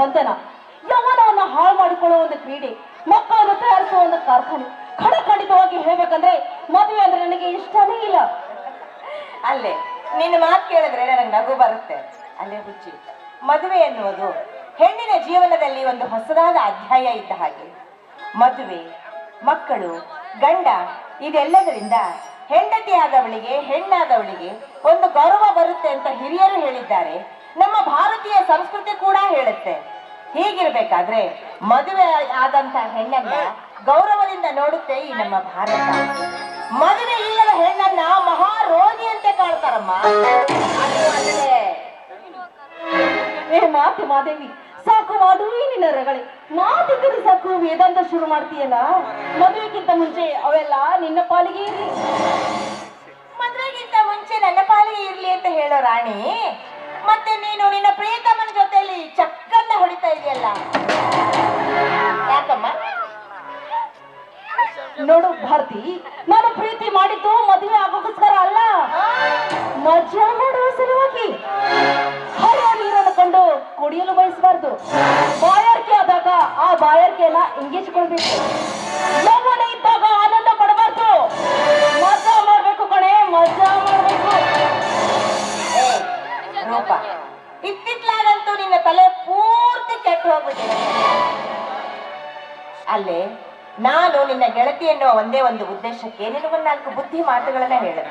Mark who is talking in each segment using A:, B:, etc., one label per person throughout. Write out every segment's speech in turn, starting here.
A: ಬಂಧನ. ಯೌವನವನ್ನು ಹಾಳು ಮಾಡಿಕೊಳ್ಳುವ ಒಂದು ಕ್ರೀಡೆ, ಮಕ್ಕಳನ್ನು ತಯಾರಿಸುವ ಒಂದು ಕಾರ್ಖಾನೆ. ಖಡಖಂಡಿತವಾಗಿ ಹೇಳ್ಬೇಕಂದ್ರೆ ಮದುವೆ ಅಂದ್ರೆ ನನಗೆ ಇಷ್ಟನೇ ಇಲ್ಲ.
B: ಅಲ್ಲೇ, ನಿನ್ನ ಮಾತು ಕೇಳಿದ್ರೆ ನನಗೆ ನಗು ಬರುತ್ತೆ. ಅಲ್ಲೇ ಹುಚ್ಚಿ, ಮದುವೆ ಎನ್ನುವುದು ಹೆಣ್ಣಿನ ಜೀವನದಲ್ಲಿ ಒಂದು ಹೊಸದಾದ ಅಧ್ಯಾಯ ಇದ್ದ ಹಾಗೆ. ಮದುವೆ, ಮಕ್ಕಳು, ಗಂಡ, ಇದೆಲ್ಲದರಿಂದ ಹೆಂಡತಿ ಆದವಳಿಗೆ, ಹೆಣ್ಣಾದವಳಿಗೆ ಒಂದು ಗೌರವ ಬರುತ್ತೆ ಅಂತ ಹಿರಿಯರು ಹೇಳಿದ್ದಾರೆ. ನಮ್ಮ ಭಾರತೀಯ ಸಂಸ್ಕೃತಿ ಕೂಡ ಹೇಳುತ್ತೆ. ಹೀಗಿರ್ಬೇಕಾದ್ರೆ ಮದುವೆ ಆದಂತ ಹೆಣ್ಣನ್ನ ಗೌರವದಿಂದ ನೋಡುತ್ತೆ ಈ ನಮ್ಮ ಭಾರತ. ಮದುವೆ ಇಲ್ಲದ ಹೆಣ್ಣನ್ನ ಮಹಾ ರೋಗಿಯಂತೆ ಕಾಣ್ತಾರಮ್ಮ. ಅದು ಅಲ್ಲದೆ
A: ಏ, ಮಾತೆ ಮಾದೇವಿ, ಸಾಕು ಈ ನಿನ್ನ ರಗಳೆ. ಮಾತಿದ್ದರೆ ಸಾಕು, ವೇದಾಂತ ಶುರು ಮಾಡ್ತೀಯಲ್ಲ? ಮದುವೆಗಿಂತ ಮುಂಚೆ ಅವೆಲ್ಲ ನಿನ್ನ ಪಾಲಿಗೆ ಇರ್ಲಿ.
B: ಮದುವೆಗಿಂತ ಮುಂಚೆ ನನ್ನ ಪಾಲಿಗೆ ಇರ್ಲಿ ಅಂತ ಹೇಳೋ ರಾಣಿ ಮತ್ತೆ ನೀನು ನಿನ್ನ ಪ್ರಿಯತಮನ ಜೊತೆಯಲ್ಲಿ ಚಕ್ಕನ್ನ ಹೊಡಿತಾ ಇದೆಯಲ್ಲ? ಯಾಕಮ್ಮ?
A: ನೋಡು ಭಾರತಿ, ನಾನು ಪ್ರೀತಿ ಮಾಡಿದ್ದು ಮದುವೆ ಆಗೋಕ್ಕೋಸ್ಕರ ಅಲ್ಲ. ಮಜಾ ಮಾಡುವ ಸಲುವಾಗಿ ಹರಿಯ ಕುಡಿಯಲು ಬಯಸಬಾರ್ದು. ಬಾಯಾರಿಕೆ ಆದಾಗ ಆ ಬಾಯಾರಿಕೆಯನ್ನ ಇಂಗಿಸ್ಕೊಳ್ಬೇಕು.
B: ಇತ್ತಿತ್ಲಾಗಂತೂ ನಿನ್ನ ತಲೆ ಪೂರ್ತಿ ಕೆಟ್ಟು ಹೋಗ್ಬಿಟ್ಟಿದೆ. ಅಲ್ಲೇ ನಾನು ನಿನ್ನ ಗೆಳತಿ ಎನ್ನುವ ಒಂದೇ ಒಂದು ಉದ್ದೇಶಕ್ಕೆ ನಿನಗೊಂದು ನಾಲ್ಕು ಬುದ್ಧಿ ಮಾತುಗಳನ್ನ ಹೇಳಿದೆ.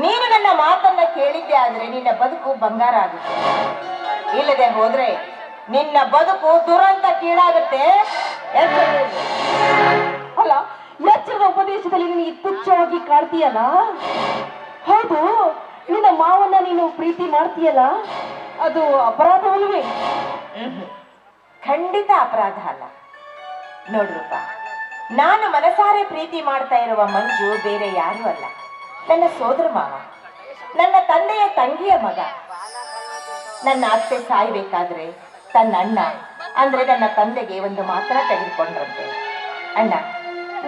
B: ನೀನು ನನ್ನ ಮಾತನ್ನ ಕೇಳಿದ್ದೆ ಆದ್ರೆ ನಿನ್ನ ಬದುಕು ಬಂಗಾರ ಆಗುತ್ತೆ. ಇಲ್ಲದೆ ಹೋದ್ರೆ ನಿನ್ನ ಬದುಕು ದುರಂತ ಎಚ್ಚರಿಕೆ.
A: ಅಲ್ಲ, ಎಚ್ಚರದ ಉಪದೇಶದಲ್ಲಿ ನಿನಗೆ ತುಚ್ಛವಾಗಿ ಕಾಣ್ತೀಯಲ್ಲ? ಹೌದು. ನಿನ್ನ ಮಾವನ್ನ ನೀನು ಪ್ರೀತಿ ಮಾಡ್ತೀಯಲ್ಲ, ಅದು ಅಪರಾಧವಲ್ವೇ.
B: ಖಂಡಿತ ಅಪರಾಧ ಅಲ್ಲ. ನೋಡ್ರಪ್ಪ ನಾನು ಮನಸಾರೆ ಪ್ರೀತಿ ಮಾಡ್ತಾ ಇರುವ ಮಂಜು ಬೇರೆ ಯಾರು ಅಲ್ಲ. ನನ್ನ ಸೋದರ ಮಾವ, ನನ್ನ ತಂದೆಯ ತಂಗಿಯ ಮಗ. ನನ್ನ ಅತ್ತೆ ಸಾಯ್ಬೇಕಾದ್ರೆ ತನ್ನ ಅಣ್ಣ, ಅಂದ್ರೆ ನನ್ನ ತಂದೆಗೆ ಒಂದು ಮಾತ್ರ ತೆಗೆದುಕೊಂಡ್ರಂತೆ. ಅಣ್ಣ,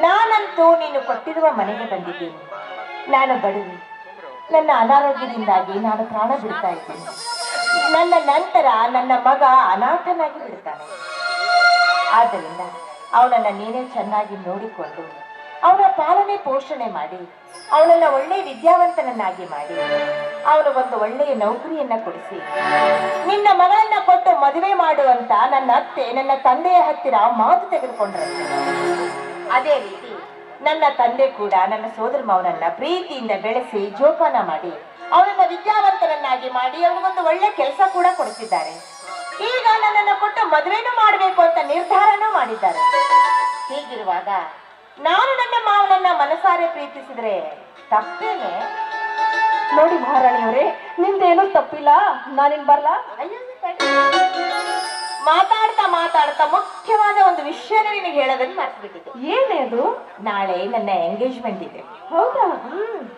B: ನಾನಂತೂ ನೀನು ಕೊಟ್ಟಿರುವ ಮನೆಗೆ ಬಂದಿದ್ದೀನಿ. ನಾನು ಬಡವಿ. ನನ್ನ ಅನಾರೋಗ್ಯದಿಂದಾಗಿ ನಾನು ಪ್ರಾಣ ಬಿಡ್ತಾ ಇದ್ದೀನಿ. ನನ್ನ ನಂತರ ನನ್ನ ಮಗ ಅನಾಥನಾಗಿ ಬಿಡ್ತಾನೆ. ಆದ್ದರಿಂದ ಅವನನ್ನ ನೀನೇ ಚೆನ್ನಾಗಿ ನೋಡಿಕೊಂಡು ಅವನ ಪಾಲನೆ ಪೋಷಣೆ ಮಾಡಿ, ಅವನನ್ನ ಒಳ್ಳೆ ವಿದ್ಯಾವಂತನನ್ನಾಗಿ ಮಾಡಿ, ಅವನ ಒಂದು ಒಳ್ಳೆಯ ನೌಕರಿಯನ್ನ ಕೊಡಿಸಿ, ನಿನ್ನ ಮಗಳನ್ನ ಕೊಟ್ಟು ಮದುವೆ ಮಾಡುವಂತ ನನ್ನ ಅತ್ತೆ, ನನ್ನ ತಂದೆಯ ಹತ್ತಿರ ಮಾತು ತೆಗೆದುಕೊಂಡ್ರಂತೆ. ಅದೇ ರೀತಿ ನನ್ನ ತಂದೆ ಕೂಡ ನನ್ನ ಸೋದರ ಮಾವನನ್ನ ಪ್ರೀತಿಯಿಂದ ಬೆಳೆಸಿ ಜೋಪಾನ ಮಾಡಿ, ಅವನನ್ನ ವಿದ್ಯಾವಂತರನ್ನಾಗಿ ಮಾಡಿ ಅವನಿಗೊಂದು ಒಳ್ಳೆ ಕೆಲಸ ಕೂಡ ಕೊಡಿಸಿದ್ದಾರೆ. ಈಗ ನನ್ನನ್ನು ಕೊಟ್ಟು ಮದುವೆನೂ ಮಾಡಬೇಕು ಅಂತ ನಿರ್ಧಾರನೂ ಮಾಡಿದ್ದಾರೆ. ಹೀಗಿರುವಾಗ ನಾನು ನನ್ನ ಮಾವನನ್ನ ಮನಸಾರೆ ಪ್ರೀತಿಸಿದ್ರೆ ತಪ್ಪೇನೆ?
A: ನೋಡಿ ಮಹಾರಾಣಿಯವರೇ ನಿಮ್ದೇನೂ ತಪ್ಪಿಲ್ಲ. ನಾನಿನ್ ಬರ್ಲಾ?
B: ಅಯ್ಯೋ. ಮಾತಾಡ್ತಾ ಮಾತಾಡ್ತಾ ಮುಖ್ಯವಾದ ಒಂದು ವಿಷಯನ ನಿನಗೆ ಹೇಳೋದನ್ನ ಮರ್ತ್ಬಿಟ್ಟಿದ್ದೆ.
A: ಏನೇ ಅದು?
B: ನಾಳೆ ನನ್ನ ಎಂಗೇಜ್ಮೆಂಟ್ ಇದೆ.
A: ಹೌದಾ?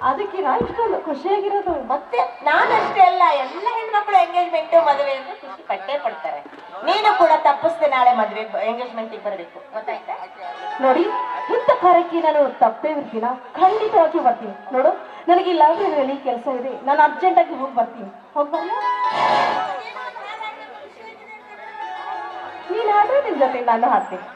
A: ಅದಕ್ಕೆ ನಾನು ಇಷ್ಟೊಂದು ಖುಷಿಯಾಗಿರೋದು.
B: ಮತ್ತೆ ನಾನಷ್ಟೇ ಅಲ್ಲ ಎಲ್ಲ ಹೆಣ್ಮಕ್ಳು ಎಂಗೇಜ್ಮೆಂಟ್ ಮದುವೆ ಅಂತ ಖುಷಿ ಪಟ್ಟೆ ಪಡ್ತಾರೆ. ನೀನು ಕೂಡ ತಪ್ಪಿಸ್ದೆ ನಾಳೆ ಮದುವೆ ಎಂಗೇಜ್ಮೆಂಟಿಗೆ ಬರಬೇಕು. ಗೊತ್ತಾಯ್ತಾ?
A: ನೋಡಿ ಇಂಥ ಕಾರ್ಯಕ್ಕೆ ನಾನು ತಪ್ಪೇ ಇರ್ತೀನ? ಖಂಡಿತವಾಗಿ ಬರ್ತೀನಿ. ನೋಡು ನನಗೆ ಲೈಬ್ರರಿಯಲ್ಲಿ ಕೆಲಸ ಇದೆ. ನಾನು ಅರ್ಜೆಂಟಾಗಿ ಹೋಗಿ ಬರ್ತೀನಿ. ಹೋಗಿ ನೀನು ಹಾಡು ನಿನ್ ಜೊತೆ ನಾನು ಹಾಡ್ತೀನಿ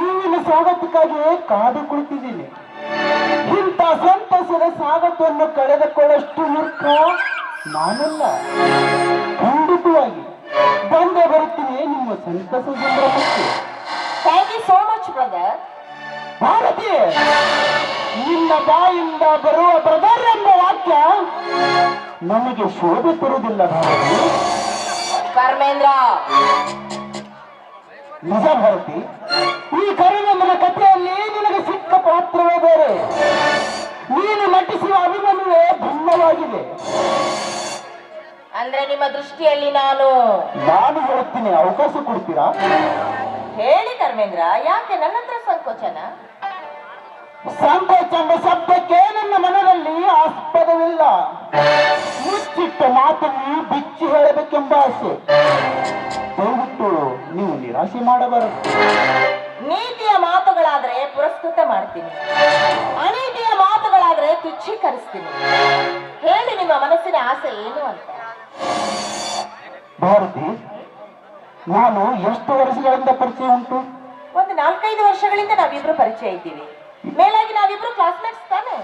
C: ಹೂವಿನ ಸ್ವಾಗತಕ್ಕಾಗಿ ಕಾದು ಕುಳಿತಿದ್ದೀನಿ. ಇಂಥ ಸಂತಸದ ಸ್ವಾಗತವನ್ನು ಕಳೆದುಕೊಳ್ಳಷ್ಟು ಮೂರ್ಖ ನಾನಲ್ಲ. ಖಂಡಿತವಾಗಿ ಬಂದೇ ಬರುತ್ತೀನಿ ನಿಮ್ಮ ಸಂತಸ ಸಂಭ್ರಮಕ್ಕೆ.
B: Thank you so much brother.
C: Bharati ನಿನ್ನ ಬಾಯಿಂದ ಬರುವ ಬ್ರದರ್ ಎಂಬ ವಾಕ್ಯ ನಮಗೆ ಶೋಭೆ ತರುವುದಿಲ್ಲ ಭಾರತಿ
B: ಧರ್ಮೇಂದ್ರ
C: ನಿಜ ಭಾರತಿ ಈ ಕರುಣಮ್ಮನ ಕಥೆಯಲ್ಲಿ ನಿನಗೆ ಸಿಕ್ಕ ಪಾತ್ರವೇ ಬೇರೆ. ನೀನು ನಟಿಸುವ ಅಭಿಮನ್ಯವೇ ಭಿನ್ನವಾಗಿದೆ.
B: ಅಂದ್ರೆ ನಿಮ್ಮ ದೃಷ್ಟಿಯಲ್ಲಿ ನಾನು
C: ನಾನು ಹೇಳುತ್ತೀನಿ ಅವಕಾಶ ಕೊಡ್ತೀರಾ?
B: ಹೇಳಿ ಧರ್ಮೇಂದ್ರ ಯಾಕೆ ನನ್ನ ಹತ್ರ ಸಂಕೋಚನ?
C: ಸಂಕೋಚ ಎಂಬ ಶಬ್ದಕ್ಕೆ ನನ್ನ ಮನದಲ್ಲಿ ಆಸ್ಪದವಿಲ್ಲ. ಮುಚ್ಚಿಟ್ಟ ಮಾತನ್ನು ಬಿಚ್ಚಿ ಹೇಳಬೇಕೆಂಬ ಆಸೆ. ನಿರಾಶೆ ಮಾಡಬಾರದು
B: ನೀತಿಯ ಮಾತುಗಳಾದ್ರೆ ಪುರಸ್ಕೃತ ಮಾಡ್ತೀನಿ. ಅನೀತಿಯ ಮಾತುಗಳಾದ್ರೆ ತುಚ್ಛೀಕರಿಸ್ತೀನಿ. ಹೇಳಿ ನಿಮ್ಮ ಮನಸ್ಸಿನ ಆಸೆ ಏನು ಅಂತ.
C: ಭಾರತಿ ನಾನು ಎಷ್ಟು ವರ್ಷಗಳಿಂದ ಪರಿಚಯ ಉಂಟು?
B: ಒಂದು ನಾಲ್ಕೈದು ವರ್ಷಗಳಿಂದ ನಾವಿಬ್ರು ಪರಿಚಯ ಇದ್ದೀವಿ. ಮೇಲಾಗಿ ನಾವಿಬ್ರು ಕ್ಲಾಸ್ಮೇಟ್ಸ್ ತಾನೆ.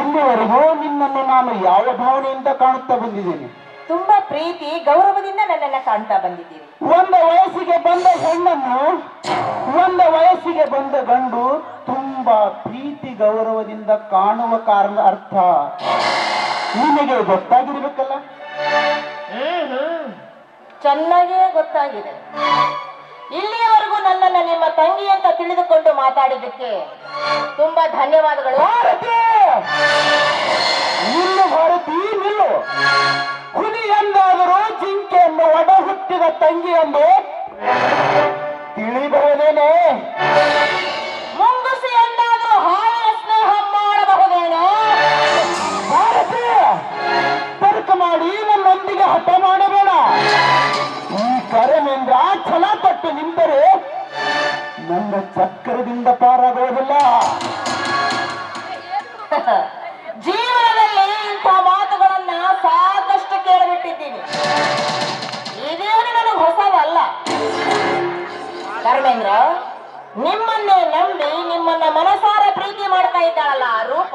C: ಇಲ್ಲಿವರೆಗೂ ನಿನ್ನನ್ನು ನಾನು ಯಾವ ಭಾವನೆಯಿಂದ ಕಾಣುತ್ತಾ ಬಂದಿದ್ದೇನೆ?
B: ತುಂಬಾ ಪ್ರೀತಿ ಗೌರವದಿಂದ ನನ್ನನ್ನ ಕಾಣ್ತಾ ಬಂದಿದ್ದೀರಿ.
C: ಒಂದು ವಯಸ್ಸಿಗೆ ಬಂದ ಹೆಣ್ಣನ್ನು ಒಂದು ವಯಸ್ಸಿಗೆ ಬಂದ ಗಂಡು ತುಂಬಾ ಪ್ರೀತಿ ಗೌರವದಿಂದ ಕಾಣುವ ಕಾರಣ ಅರ್ಥ. ನಿಮಗೆ ಗೊತ್ತಾಗಿರ್ಬೇಕಲ್ಲ?
B: ಹ್ಮ್ ಚೆನ್ನಾಗೇ ಗೊತ್ತಾಗಿದೆ. ಇಲ್ಲಿಯವರೆಗೂ ನನ್ನನ್ನ ನಿಮ್ಮ ತಂಗಿ ಅಂತ ತಿಳಿದುಕೊಂಡು ಮಾತಾಡಿದ್ದಕ್ಕೆ ತುಂಬಾ ಧನ್ಯವಾದಗಳು.
C: ಭಾರತಿ ನಿಲ್ಲು! ಹುಲಿ ಎಂದಾದರೂ ಜಿಂಕೆಯನ್ನು ಒಡ ಹುಟ್ಟಿದ ತಂಗಿ ಎಂದು ತಿಳಿಬಹುದೇನೆ?
B: ಮುಂಗುಸಿ ಎಂದಾದರೂ ಹಾಯ ಸ್ನೇಹ ಮಾಡಬಹುದೇನೆ?
C: ಭಾರತ ತರ್ಕ ಮಾಡಿ ನನ್ನೊಂದಿಗೆ ಹಠ ಮಾಡಬೇಡ. ಈ ಕರೆಮೇಂದ್ರ ಛಲ ತಟ್ಟು ನಿಂತರೆ ನನ್ನ ಚಕ್ರದಿಂದ ಪಾರಾಗುವುದಿಲ್ಲ.
B: ಧರ್ಮೇಂದ್ರ, ನಿಮ್ಮನ್ನೇ ನಂಬಿ ನಿಮ್ಮನ್ನ ಮನಸಾರ ಪ್ರೀತಿ ಮಾಡ್ತಾ ಇದ್ದಾಳಲ್ಲ ರೂಪ?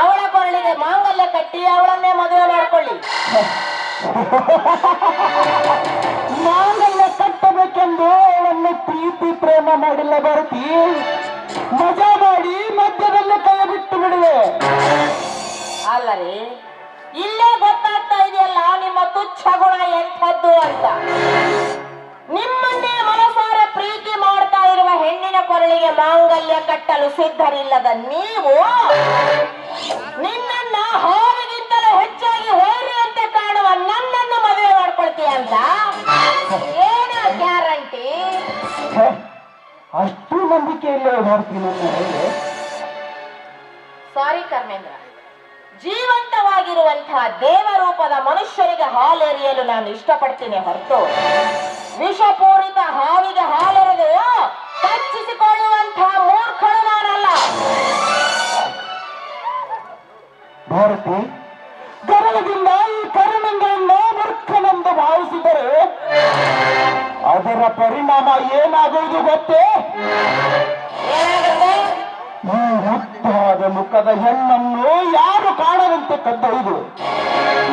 B: ಅವಳ ಕೊರಳಿಗೆ ಮಾಂಗಲ್ಯ ಕಟ್ಟಿ ಅವಳನ್ನೇ ಮದುವೆ ಮಾಡ್ಕೊಳ್ಳಿ.
C: ಮಾಂಗಲ್ಯ ಕಟ್ಟಬೇಕೆಂದು ಅವಳನ್ನು ಪ್ರೀತಿ ಪ್ರೇಮ ಮಾಡಿಲ್ಲ ಭಾರತಿ. ಮಜಾ ಮಾಡಿ ಮಧ್ಯದಲ್ಲಿ ಕೈ ಬಿಟ್ಟು ಬಿಡುವೆ.
B: ಅಲ್ಲ ರೀ, ಇಲ್ಲೇ ಗೊತ್ತಾಗ್ತಾ ಇದೆಯಲ್ಲ ನಿಮ್ಮ ತುಚ್ಛ ಗುಣ ಎಂಥದ್ದು ಅಂತ. ನಿಮ್ಮನ್ನೇ ಮನಸಾರ ಪ್ರೀತಿ ಮಾಡ್ತಾ ಇರುವ ಹೆಣ್ಣಿನ ಕೊರಳಿಗೆ ಮಾಂಗಲ್ಯ ಕಟ್ಟಲು ಸಿದ್ಧರಿಲ್ಲದ ನೀವು ನಿನ್ನ ಹಾವಿಗಿಂತಲೂ ಹೆಚ್ಚಾಗಿ ಹೋರಿಯಂತೆ ಕಾಣುವ ನನ್ನನ್ನು ಮದುವೆ ಮಾಡ್ಕೊಳ್ತೀಯ ಅಂತ? ಏನು ಗ್ಯಾರಂಟಿ?
C: ಅಷ್ಟು ನಂಬಿಕೆ ಇಲ್ಲ ಮಾಡ್ತೀನಿ
B: ಸಾರಿ ಕರ್ಮೇಂದ್ರ. ಜೀವಂತವಾಗಿರುವಂತಹ ದೇವರೂಪದ ಮನುಷ್ಯರಿಗೆ ಹಾಲೆರಿಯಲು ನಾನು ಇಷ್ಟಪಡ್ತೀನಿ ಹೊರತು. ವಿಷಪೂರಿತ ಹಾವಿಗೆ ಹಾಲೆರೆದು ಕಚ್ಚಿಸಿಕೊಳ್ಳುವಂತಹ ಮೂರ್ಖಳು ನಾನಲ್ಲ.
C: ಭಾರತಿ ಈ ಮೂರ್ಖನೆಂದು ಭಾವಿಸಿದರೆ ಅದರ ಪರಿಣಾಮ ಏನಾಗುವುದು ಗೊತ್ತೇ? ಈ ಮುಖದ ಹೆಣ್ಣನ್ನು ಯಾರು ಕಾಣದಂತೆ ಕದ್ದೊಯ್ದು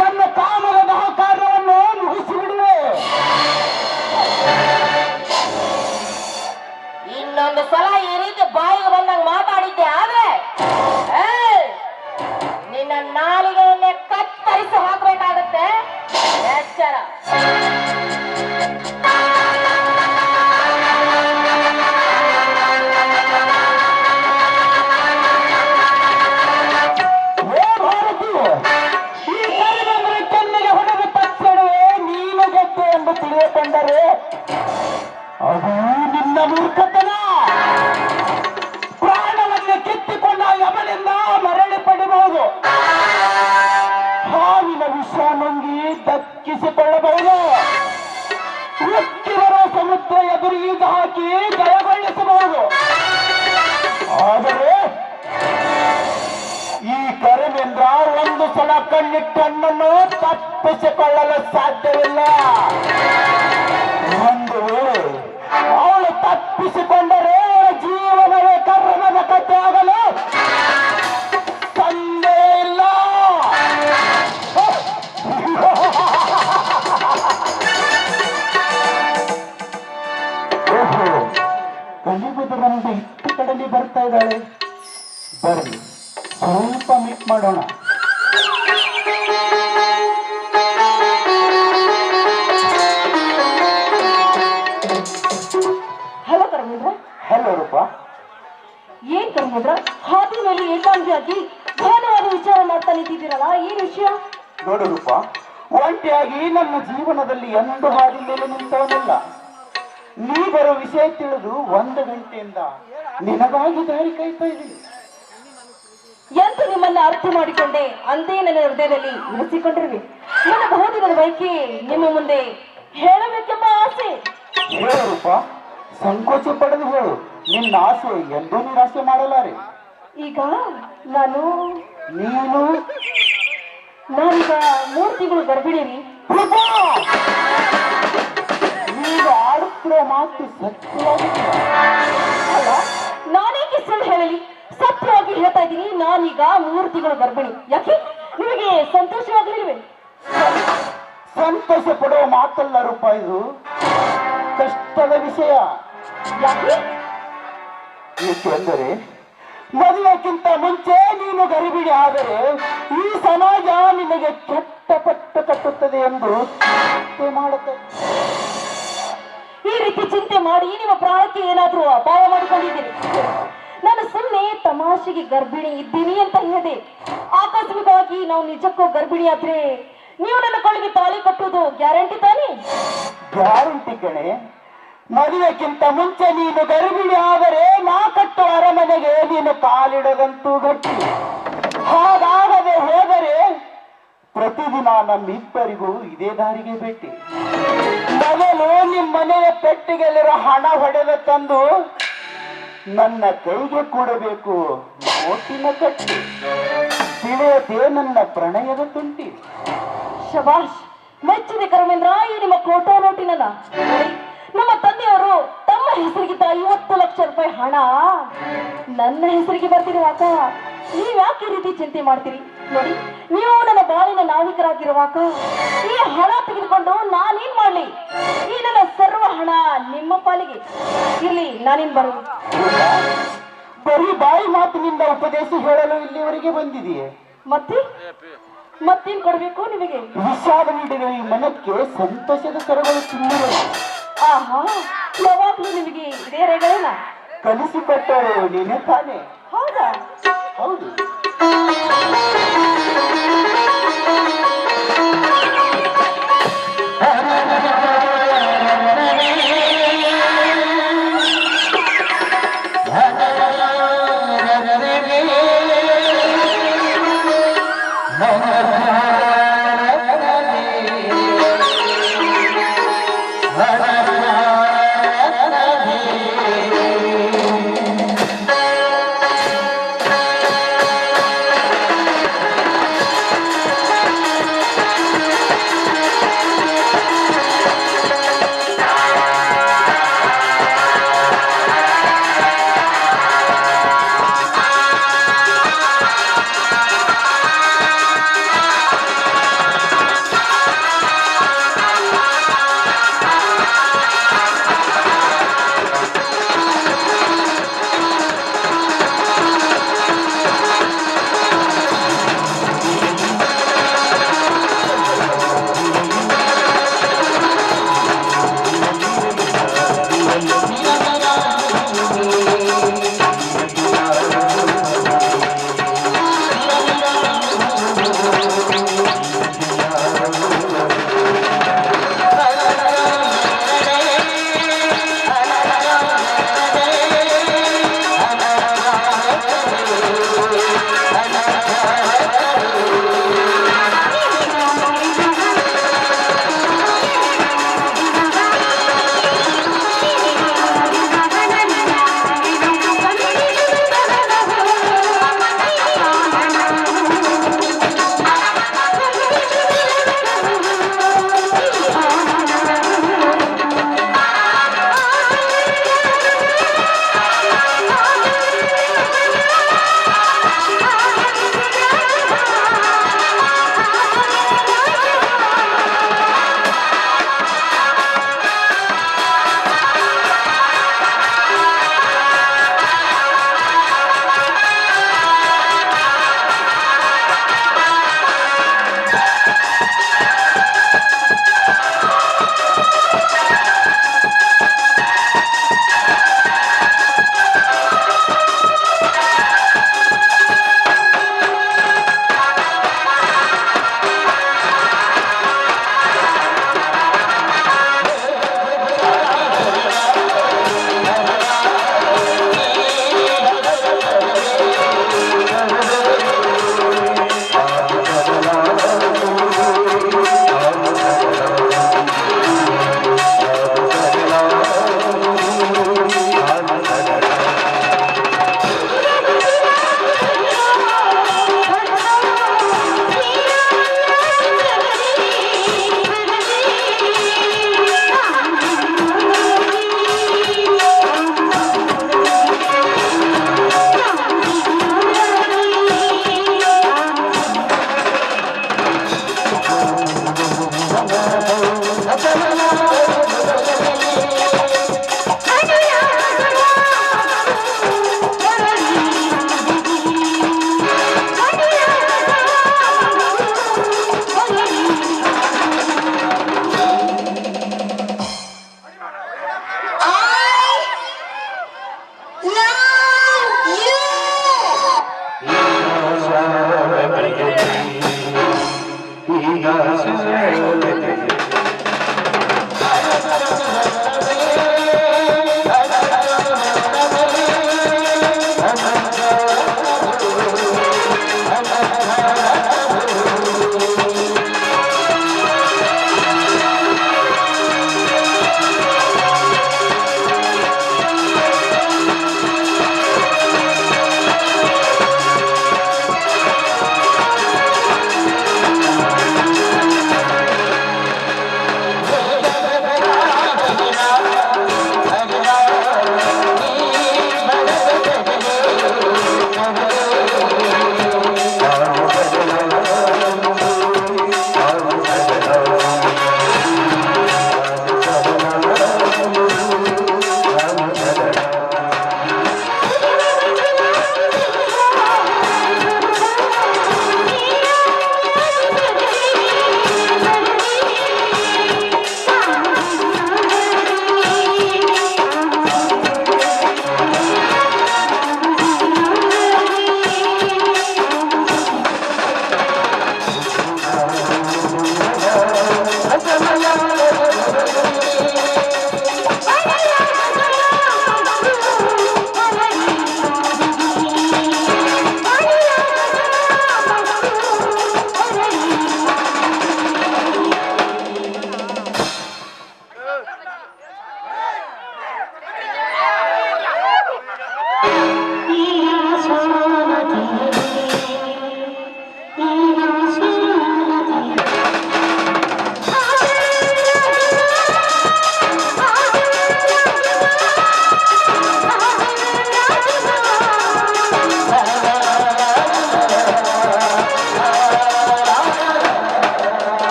C: ನನ್ನ ತಿಳಿದುಕೊಂಡರೆ ಅದು ನಿನ್ನ ಮೂರ್ಖತನ. ಗಂಟೆಯಿಂದ ನಿನಗಾಗಿ ದಾರಿ ಕಾಯ್ತಾ ಇದ್ದೀನಿ.
A: ಎಂತ ನಿಮ್ಮನ್ನ ಅರ್ಥ ಮಾಡಿಕೊಂಡೆ ಅಂದೇ ನನ್ನ ಹೃದಯದಲ್ಲಿ ಉಳಿಸಿಕೊಂಡಿರುವೆ ನನ್ನ ಬಹುದಿನದ ಬೈಕಿ ನಿಮ್ಮ ಮುಂದೆ ಹೇಳಬೇಕೆಂಬ ಆಸೆ.
C: ಹೇಳು ರೂಪ ಸಂಕೋಚ ಪಡೆದು ಹೇಳು. ನಿನ್ನ ಆಸೆ ಎಂದೂ ನಿರಾಸೆ ಮಾಡಲಾರೆ.
A: ಈಗ ನಾನು
C: ನೀನು?
A: ನಾನೀಗ ಮೂರು ತಿಂಗಳು ಗರ್ಭಿಣಿ ರೀ
C: ಆಡುತ್ತಿರೋ ಮಾತು ಸತ್ಯವಾಗಿದೆ
A: ಅಲ್ಲ ನಾನೇಕೆ ಸುಳ್ಳು ಹೇಳಲಿ? ಸತ್ಯವಾಗಿ ಹೇಳ್ತಾ ಇದ್ದೀನಿ ನಾನೀಗ ಮೂರು ತಿಂಗಳು ಗರ್ಭಿಣಿ. ಯಾಕೆ? ನಿಮಗೆ ಸಂತೋಷವಾಗಲಿಲ್ವೇ?
C: ಸಂತೋಷ ಪಡುವ ಮಾತಲ್ಲ ರೂಪ ಇದು. ಕಷ್ಟದ ವಿಷಯ.
A: ಯಾಕೆ?
C: ಏಕೆಂದರೆ ಮದುವೆಕ್ಕಿಂತ ಮುಂಚೆ ನೀನು ಗರಿಬಿಡಿ ಆದರೆ ಈ ಸಮಾಜ ನಿನಗೆ ಕೆಟ್ಟ ಪಟ್ಟು ಕಟ್ಟುತ್ತದೆ ಎಂದು ಮಾಡುತ್ತೆ.
A: ಈ ರೀತಿ ಚಿಂತೆ ಮಾಡಿ ನಿಮ್ಮ ಪ್ರಾಣಕ್ಕೆ ಏನಾದ್ರೂ ಅಪಾಯ ಮಾಡಿಕೊಂಡಿದ್ದೀರಿ? ನಾನು ಸುಮ್ಮನೆ ತಮಾಷೆಗೆ ಗರ್ಭಿಣಿ ಇದ್ದೀನಿ ಅಂತ ಹೇಳಿದೆ. ಆಕಸ್ಮಿಕವಾಗಿ ನಾವು ನಿಜಕ್ಕೂ ಗರ್ಭಿಣಿ ಆದ್ರೆ ನೀವು ನನ್ನ ಕೊಳಗೆ ತಾಳಿ ಕಟ್ಟುವುದು ಗ್ಯಾರಂಟಿ ತಾನೇ?
C: ಗ್ಯಾರಂಟಿ ಕಣೆ. ಮದುವೆಕ್ಕಿಂತ ಮುಂಚೆ ನೀನು ಗರ್ಭಿಣಿ ಆದರೆ ನಾ ಕಟ್ಟು ಅರಮನೆಗೆ ನೀನು ಕಾಲಿಡದಂತೂ ಗಟ್ಟಿ. ಹಾಗಾಗದೆ ಹೋದರೆ ಪ್ರತಿದಿನ ನಮ್ಮಿಬ್ಬರಿಗೂ ಇದೇ ದಾರಿಗೆ ಭೇಟಿ. ಮೊದಲು ನಿಮ್ಮ ಮನೆಯ ಪೆಟ್ಟಿಗೆಲ್ಲಿರೋ ಹಣ ಹೊಡೆದ ತಂದು ನನ್ನ ಕೈಗೆ ಕೊಡಬೇಕು. ಓಟಿನ ಕಟ್ಟಿ. ತಿಳಿಯದೆ ನನ್ನ ಪ್ರಣಯದ ತುಂಟಿ.
A: ಶಬಾಷ್, ಮೆಚ್ಚಿದೆ ಕರ್ಮೇಂದ್ರ ಈ ನಿಮ್ಮ ಕೋಟಾ ನೋಟಿನಲ್ಲ ನಮ್ಮ ತಂದೆಯವರು ತಮ್ಮ ಹೆಸರಿಗಿದ್ದ ಐವತ್ತು ಲಕ್ಷ ರೂಪಾಯಿ ಹಣ ನನ್ನ ಹೆಸರಿಗೆ ಬರ್ತೀರಿ ನೀವ್ ಯಾಕೆ ಈ ರೀತಿ ಚಿಂತೆ ಮಾಡ್ತೀರಿ? ನೋಡಿ ನೀವು ನನ್ನ ಬಾಳಿನ ನಾವಿಕರಾಗಿರುವಾಗ ಈ ಹಣ ತೆಗೆದುಕೊಂಡು ನಾನೇನ್ ಮಾಡಲಿ? ಈ ನನ್ನ ಸರ್ವ ಹಣ ನಿಮ್ಮ ಪಾಲಿಗೆ. ಇಲ್ಲಿ ನಾನೇನ್ ಬರೋದು
C: ಬರೀ ಬಾಯಿ ಮಾತಿನಿಂದ ಉಪದೇಶ ಹೇಳಲು ಇಲ್ಲಿವರೆಗೆ ಬಂದಿದೆಯೇ.
A: ಮತ್ತೆ? ಮತ್ತೇನ್ ಕೊಡ್ಬೇಕು ನಿಮಗೆ?
C: ವಿಷಾದ ನೀಡಿರುವ ಈ ಮನಕ್ಕೆ ಸಂತೋಷದ ಸರಗಳು ತುಂಬಿವೆ
A: ಆಹಾ ಯಾವಾಗ್ಲೂ ನಿಮಗೆ ಇದೇ ರೇಗಳೇನಾ
C: ಕಲಿಸಿಕೊಟ್ಟರು ನೀನೇ ತಾನೆ.
A: ಹೌದಾ?
C: ಹೌದು.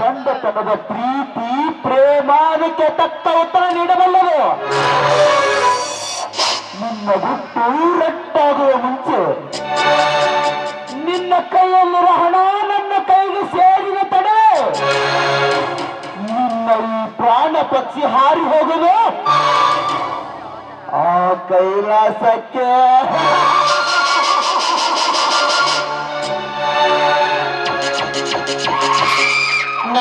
C: ಗಂಡತನದ ಪ್ರೀತಿ, ಪ್ರೇಮ, ಅದಕ್ಕೆ ತಕ್ಕ ಉತ್ತರ ನೀಡಬಲ್ಲದು. ನಿನ್ನ ಗುಟ್ಟು ರಟ್ಟಾಗುವ ಮುಂಚೆ ನಿನ್ನ ಕೈಯಲ್ಲಿರೋ ಹಣ ನನ್ನ ಕೈಗೆ ಸೇರಿದ ತಡೆ ನಿನ್ನ ಈ ಪ್ರಾಣ ಪಕ್ಷಿ ಹಾರಿ ಹೋಗುದು. ಆ ಕೈಲಾಸಕ್ಕೆ